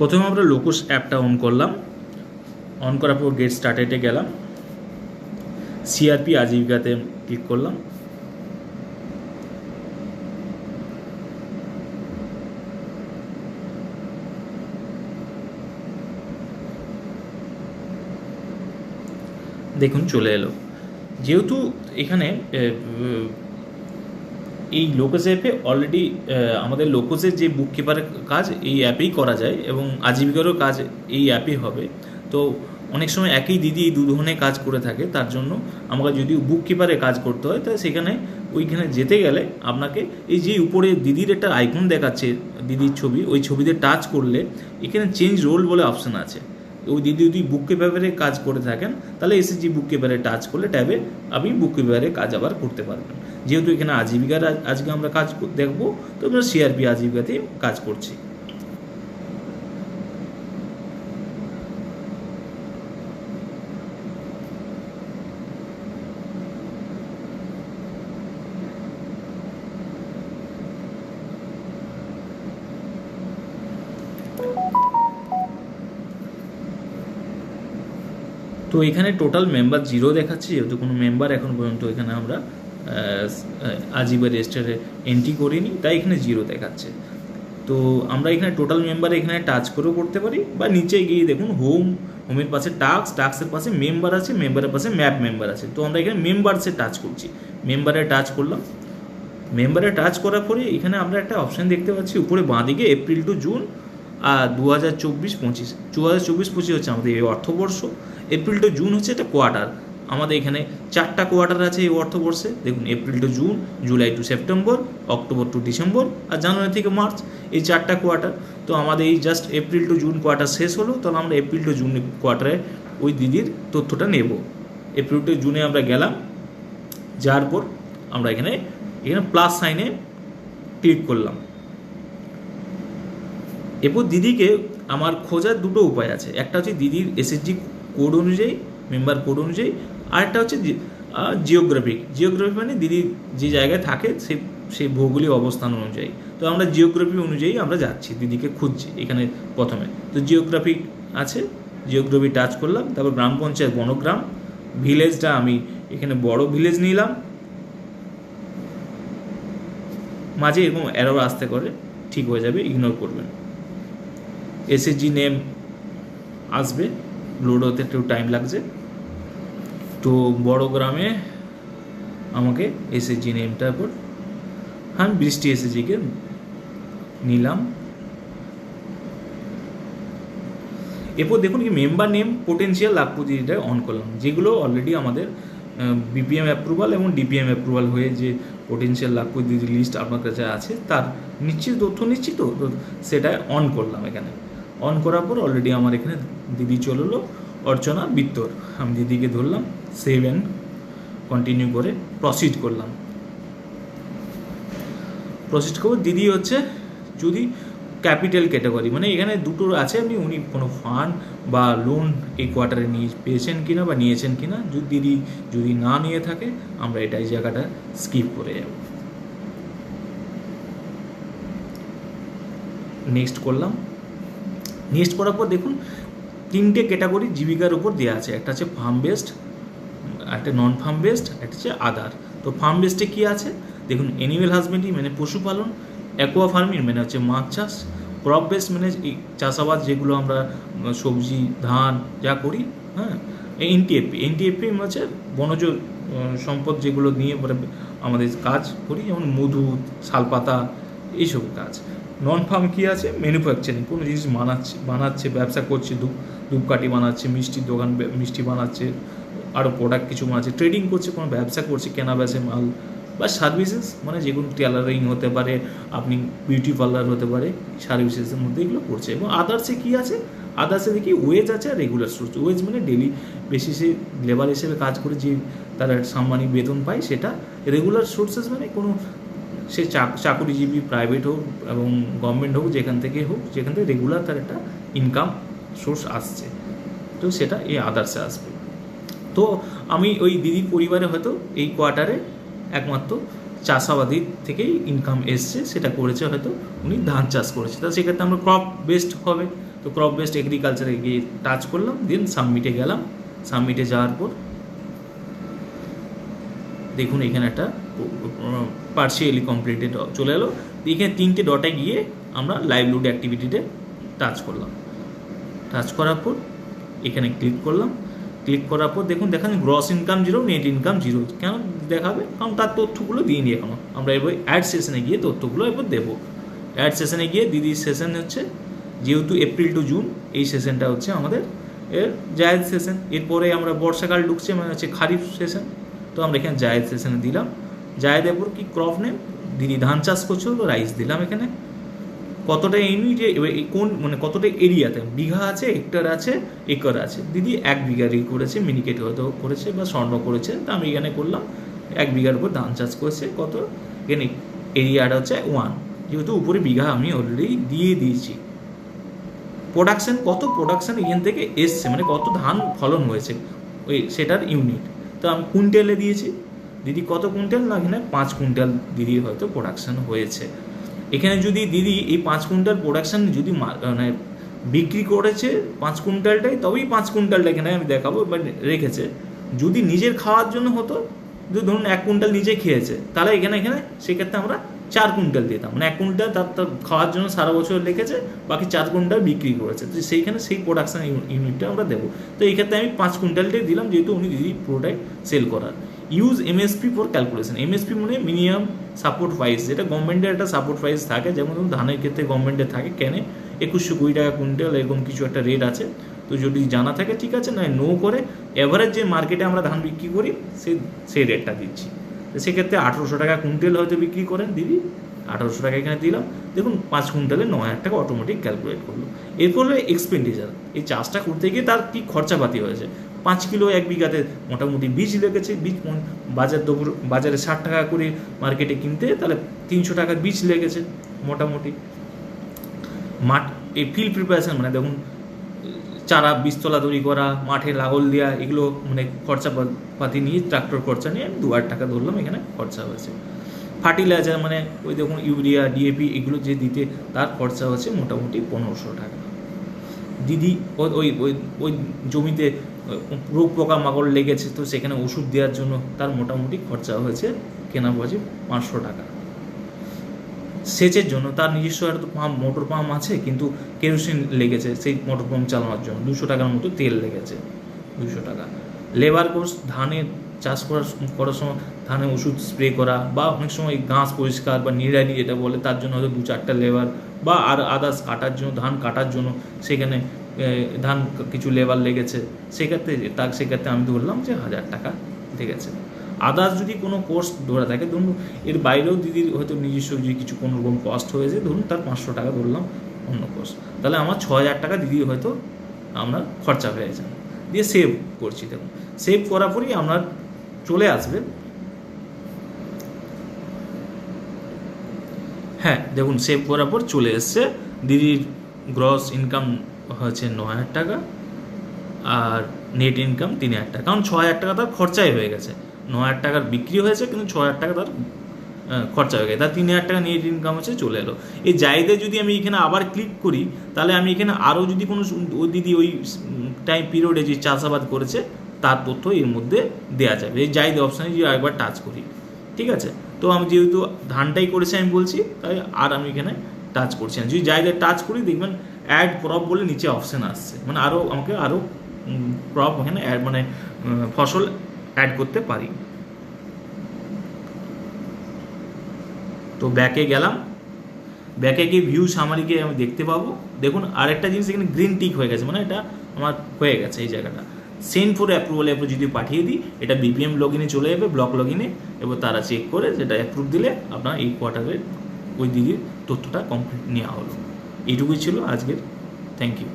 প্রথমে আমরা লোকোস অ্যাপটা অন করলাম। অন করার পর গেট স্টার্টেডে গেলাম। সিআরপি আজীবিকাতে ক্লিক করলাম। দেখুন, চলে এলো। যেহেতু এখানে এই লোকোস অ্যাপে অলরেডি আমাদের লোকোসের যে বুক কিপারের কাজ, এই অ্যাপেই করা যায় এবং আজীবিকারও কাজ এই অ্যাপেই হবে। তো অনেক সময় একই দিদি এই দু ধরনের কাজ করে থাকে, তার জন্য আমাকে যদি বুক কিপারে কাজ করতে হয়, তাহলে সেখানে ওইখানে যেতে গেলে আপনাকে এই যে উপরে দিদির একটা আইকন দেখাচ্ছে, দিদির ছবি, ওই ছবিতে টাচ করলে এখানে চেঞ্জ রোল বলে অপশন আছে। ওই দিদি যদি বুক কিপারে কাজ করে থাকেন, তাহলে এসএসজি বুক কিপারে টাচ করলে ট্যাবে আপনি বুক কিপারে কাজ আবার করতে পারবেন। যেহেতু এখানে আজীবিকার আজকে আমরা কাজ দেখব, তো আমরা সিআরপি আজীবিকাতেই কাজ করছি। তো এখানে টোটাল মেম্বার জিরো দেখাচ্ছে, যেহেতু কোনো মেম্বার এখন পর্যন্ত এখানে আমরা আজিবা রেজিস্টারে এন্ট্রি করিনি, তাই এখানে জিরো দেখাচ্ছে। তো আমরা এখানে টোটাল মেম্বার এখানে টাচ করেও করতে পারি, বা নিচে গিয়ে দেখুন হোম হোমের পাশে টাস্ক টাস্কের পাশে মেম্বার আছে মেম্বারের পাশে ম্যাপ মেম্বার আছে। তো আমরা এখানে মেম্বারসে টাচ করছি। মেম্বারে টাচ করলাম। মেম্বারে টাচ করার পরে এখানে আমরা একটা অপশান দেখতে পাচ্ছি, উপরে বাঁদিকে এপ্রিল টু জুন আর দু হাজার চব্বিশ পঁচিশ। দু হাজার চব্বিশ পঁচিশ হচ্ছে আমাদের এই অর্থবর্ষ। এপ্রিল টু জুন হচ্ছে একটা কোয়ার্টার আমাদের এখানে চারটা কোয়ার্টার আছে এই অর্থবর্ষে দেখুন April to June July to September October to December R January থেকে মার্চ এই চারটা কোয়ার্টার তো আমাদের এই just April to June quarter শেষ হলো, তাহলে আমরা এপ্রিল টু জুন কোয়ার্টারে ওই দিদির তথ্যটা নেব। এপ্রিল টু জুনে আমরা গেলাম, যাওয়ার পর আমরা এখানে এখানে প্লাস সাইনে ক্লিক করলাম। এরপর দিদিকে আমার খোঁজার দুটো উপায় আছে। একটা হচ্ছে দিদির এসএসজি কোড অনুযায়ী মেম্বার কোড অনুযায়ী আরেকটা হচ্ছে জিওগ্রাফিক জিওগ্রাফি মানে দিদি যে জায়গায় থাকে সেই সেই ভৌগোলিক অবস্থান অনুযায়ী। তো আমরা জিওগ্রাফি অনুযায়ী আমরা যাচ্ছি, দিদিকে খুঁজছি এখানে প্রথমে। তো জিওগ্রাফিক আছে জিওগ্রাফি টাচ করলাম, তারপর গ্রাম পঞ্চায়েত বনগ্রাম। ভিলেজটা আমি এখানে বড় ভিলেজ নিলাম। মাঝে এরকম অ্যারো আসতে করে ঠিক হয়ে যাবে ইগনোর করবেন। এসএসজি নেম আসবে লোড হতে একটু টাইম লাগছে। তো বড় গ্রামে আমাকে এসএসজি নেমটা পর হ্যাঁ বৃষ্টি এসএসজিকে নিলাম। এরপর দেখুন কি মেম্বার নেম পোটেন্সিয়াল লাখপতিটা অন করলাম, যেগুলো অলরেডি আমাদের বিপিএম অ্যাপ্রুভাল এবং ডিপিএম অ্যাপ্রুভাল হয়ে যে পোটেন্সিয়াল লাখপতি লিস্ট আপনার কাছে আছে, তার নিশ্চিত তথ্য নিশ্চিত, তো সেটা অন করলাম এখানে। অন করার পর অলরেডি আমার এখানে দিদি চলে এলো অর্চনা, বিত্তর। আমি দিদিকে ধরলাম সেভ অ্যান্ড কন্টিনিউ করে প্রসিড করলাম। প্রসিড করব। দিদি হচ্ছে যদি ক্যাপিটাল ক্যাটাগরি মানে এখানে দুটো আছে আপনি, উনি কোনো ফান্ড বা লোন এই কোয়ার্টারে নিয়ে পেয়েছেন কিনা বা নিয়েছেন কিনা, যদি দিদি যদি না নিয়ে থাকে, আমরা এটা এই জায়গাটা স্কিপ করে যাব। নেক্সট করলাম। নেক্সট করার পর দেখুন তিনটে ক্যাটাগরি জীবিকার উপর দেওয়া আছে। একটা হচ্ছে ফার্ম বেসড একটা নন ফার্ম বেসড একটা হচ্ছে আদার তো ফার্ম বেসডে কী আছে? দেখুন অ্যানিমেল হাজবেন্ডারি মানে পশুপালন অ্যাকোয়া ফার্মিং মানে হচ্ছে মাছ চাষ ক্রপ বেসড মানে চাষাবাদ যেগুলো আমরা সবজি, ধান যা করি হ্যাঁ এনটিএফপি এনটিএফপি হচ্ছে বনজ সম্পদ যেগুলো নিয়ে পরে আমাদের কাজ করি, যেমন মধু, শালপাতা, এইসব কাজ। নন ফার্ম কী আছে? ম্যানুফ্যাকচারিং কোনো জিনিস বানাচ্ছে বানাচ্ছে, ব্যবসা করছে ধূপ ধূপকাঠি বানাচ্ছে মিষ্টির দোকান মিষ্টি বানাচ্ছে আরও প্রোডাক্ট কিছু বানাচ্ছে ট্রেডিং করছে, কোনো ব্যবসা করছে, কেনা বেচে মাল বা সার্ভিসেস মানে যে কোনো টেলারিং হতে পারে, আপনি বিউটি পার্লার হতে পারে সার্ভিসেসের মধ্যে এগুলো করছে। এবং আদার্সে কী আছে? আদার্সে দেখি ওয়েজ আছে আর রেগুলার সোর্স ওয়েজ মানে ডেলি বেসিসে লেবার হিসেবে কাজ করে যে তারা সাম্মানিক বেতন পায়, সেটা রেগুলার সোর্সেস মানে কোনো সে চাক চাকুরিজীবী প্রাইভেট হোক এবং গভর্নমেন্ট হোক, যেখান থেকে হোক, যেখান থেকে রেগুলার তার একটা ইনকাম সোর্স আসছে। তো সেটা এই আদার্সে আসবে। তো আমি ওই দিদির পরিবারে হয়তো এই কোয়ার্টারে একমাত্র চাষাবাদি থেকেই ইনকাম এসছে, সেটা করেছে হয়তো উনি ধান চাষ করেছে। তা সেক্ষেত্রে আমরা ক্রপ বেসড হবে। তো ক্রপ বেস্ট এগ্রিকালচারে গিয়ে টাচ করলাম দেন সাবমিটে গেলাম। সাবমিটে যাওয়ার পর দেখুন এখানে একটা পার্সিয়ালি কমপ্লিটেড চলে এলো। এখানে তিনটে ডটে গিয়ে আমরা লাইভলিহুড অ্যাক্টিভিটিতে টাচ করলাম। টাচ করার পর এখানে ক্লিক করলাম। ক্লিক করার পর দেখুন, দেখান gross income zero net income zero কেন দেখাবে? কারণ তার তথ্যগুলো দিইনি এখনও। আমরা এবার অ্যাড সেশনে গিয়ে তথ্যগুলো এবার দেবো। অ্যাড সেশনে গিয়ে দিদির সেশন হচ্ছে, যেহেতু এপ্রিল টু জুন এই সেশনটা হচ্ছে আমাদের এর জায়েদ সেশন এরপরে আমরা বর্ষাকাল ঢুকছে মানে হচ্ছে খারিফ সেশন তো আমরা এখানে জায়েদ সেশনে দিলাম। জায়েদের পর কি ক্রপ নেম দিদি ধান চাষ করছ, তো রাইস দিলাম এখানে। কতটা ইউনিটে কোন মানে কতটা এরিয়াতে? বিঘা আছে, হেক্টর আছে, একর আছে। দিদি এক বিঘার ই করেছে মিনিকেট হয়তো করেছে বা স্বর্ণ করেছে, তা আমি এখানে করলাম। এক বিঘার উপর ধান চাষ করেছে, কত? এখানে এরিয়াটা হচ্ছে ওয়ান যেহেতু উপরে বিঘা আমি অলরেডি দিয়ে দিয়েছি। প্রোডাকশন কত প্রোডাকশন এখান থেকে এসছে? মানে কত ধান ফলন হয়েছে? ওই সেটার ইউনিট তো আমি কুইন্টালে দিয়েছি। দিদি কত কুইন্টাল? না, এখানে পাঁচ কুইন্টাল দিদির হয়তো প্রোডাকশন হয়েছে। এখানে যদি দিদি এই পাঁচ কুইন্টাল প্রোডাকশন যদি মানে বিক্রি করেছে পাঁচ কুইন্টালটাই, তবেই পাঁচ কুইন্টালটা এখানে আমি দেখাবো বাট রেখেছে। যদি নিজের খাওয়ার জন্য হতো, যদি ধরুন এক কুইন্টাল নিজে খেয়েছে, তাহলে এখানে এখানে সেক্ষেত্রে আমরা চার কুইন্টাল দিতাম। মানে এক কুইন্টাল তার তার খাওয়ার জন্য সারা বছর লেগেছে বাকি চার কুইন্টাল বিক্রি করেছে। তো সেইখানে সেই প্রোডাকশন ইউনিটটা আমরা দেবো। তো এই ক্ষেত্রে আমি পাঁচ কুইন্টালটাই দিলাম, যেহেতু উনি দিদি পুরোটাই সেল করার। Use MSP for calculation MSP মানে মিনিমাম সাপোর্ট প্রাইস যেটা গভর্নমেন্টের একটা সাপোর্ট প্রাইস থাকে, যেমন ধরুন ধানের ক্ষেত্রে গভর্নমেন্টের থাকে, কেনে একুশশো কুড়ি টাকা কুইন্টাল এরকম কিছু একটা রেট আছে। তো যদি জানা থাকে, ঠিক আছে, নয় নো করে এভারেজ যে মার্কেটে আমরা ধান বিক্রি করি সেই সেই রেটটা দিচ্ছি। তো সেক্ষেত্রে আঠেরোশো টাকা কুইন্টাল হয়তো বিক্রি করেন দিদি, আঠারোশো টাকা এখানে দিলাম। দেখুন, পাঁচ কুইন্টালে ন হাজার টাকা অটোমেটিক ক্যালকুলেট করল। এরপর হলো এক্সপেন্ডিচার এই চাষটা করতে গিয়ে তার কী খরচাপাতি হয়েছে? পাঁচ কিলো, এক বিঘাতে মোটামুটি বীজ লেগেছে। বীজ বাজার দোকান, বাজারে ষাট টাকা করে মার্কেটে কিনতে, তাহলে তিনশো টাকার বীজ লেগেছে মোটামুটি। মাঠ, এই ফিল্ড প্রিপারেশন মানে দেখুন, চারা, বীজতলা তৈরি করা, মাঠে লাগল দেওয়া এগুলো মানে খরচা পা- পাতি নিয়ে ট্রাক্টর খরচা নিয়ে আমি দু হাজার টাকা ধরলাম, এখানে খরচা হয়েছে। ফার্টিলাইজার মানে ওই দেখুন ইউরিয়া ডিএপি এগুলো যে দিতে তার খরচা হচ্ছে মোটামুটি পনেরোশো টাকা। দিদি ওই ওই ওই জমিতে রোগ পোকা, মাকড় লেগেছে, তো সেখানে ওষুধ দেওয়ার জন্য তার মোটামুটি খরচা হয়েছে কেনা পড়েছে পাঁচশো টাকা। সেচের জন্য তার নিজস্ব একটা পাম্প, মোটর পাম্প আছে, কিন্তু কেরোসিন লেগেছে, সেই মোটর পাম্প চালানোর জন্য। দুশো টাকার মতো তেল লেগেছে, দুশো টাকা। লেবার কোর্স, ধানের চাষ করার করার সময় ধানে ওষুধ স্প্রে করা বা অনেক সময় ঘাস পরিষ্কার বা নিড়ানি যেটা বলে তার জন্য হয়তো দু চারটা লেবার বা আর আদার্স কাটার জন্য, ধান কাটার জন্য সেখানে ধান কিছু লেবার লেগেছে। সেক্ষেত্রে তার সেক্ষেত্রে আমি ধরলাম যে হাজার টাকা লেগেছে। আদার্স যদি কোনো কোর্স ধরে থাকে, ধরুন এর বাইরেও দিদির হয়তো নিজস্ব যদি কিছু কোনো রকম কস্ট হয়েছে ধরুন তার পাঁচশো টাকা ধরলাম অন্য কোর্স তাহলে আমার ছ হাজার টাকা দিদি হয়তো আমরা খরচা হয়ে যায় দিয়ে সেভ করছি, দেখুন। সেভ করার পরই আপনার চলে আসবে। হ্যাঁ দেখুন সেভ করার পর চলে এসছে। দিদির গ্রস ইনকাম হচ্ছে ন হাজার টাকা আর নেট ইনকাম তিন হাজার টাকা। কারণ ছ হাজার টাকা তার খরচাই হয়ে গেছে। ন হাজার টাকার বিক্রি হয়েছে, কিন্তু ছ হাজার টাকা তার খরচা হয়ে গেছে। তার তিন হাজার টাকা নেট ইনকাম হচ্ছে চলে এলো। এই জায়গায় যদি আমি এখানে আবার ক্লিক করি, তাহলে আমি এখানে আরও যদি কোনো দিদি ওই টাইম পিরিয়ডে যে চাষাবাদ করেছে তার তথ্য এর মধ্যে দেওয়া যাবে। এই জায়দা অপশানে যদি একবার টাচ করি। ঠিক আছে? তো আমি যেহেতু ধানটাই করেছি, আমি বলছি, তাই আর আমি এখানে টাচ করছি না। যদি জায়গায় টাচ করি, দেখবেন অ্যাড ক্রপ বলে নিচে অপশান আসছে। মানে আরও আমাকে আরও ক্রপ এখানে অ্যাড মানে ফসল অ্যাড করতে পারি। তো ব্যাকে গেলাম। ব্যাকে গিয়ে ভিউ সামারিকে আমি দেখতে পাবো। দেখুন, আরেকটা জিনিস এখানে গ্রিন টিক হয়ে গেছে। মানে এটা আমার হয়ে গেছে এই জায়গাটা। সেন্ড ফর অ্যাপ্রুভাল অ্যাপে যদি পাঠিয়ে দিই, এটা বিপিএম লগ ইনে চলে যাবে ব্লক লগ ইনে এবার তারা চেক করে সেটা অ্যাপ্রুভ দিলে আপনার এই কোয়ার্টারের ওই দিদির তথ্যটা কমপ্লিট নেওয়া হলো। এইটুকুই ছিল আজকের। Thank you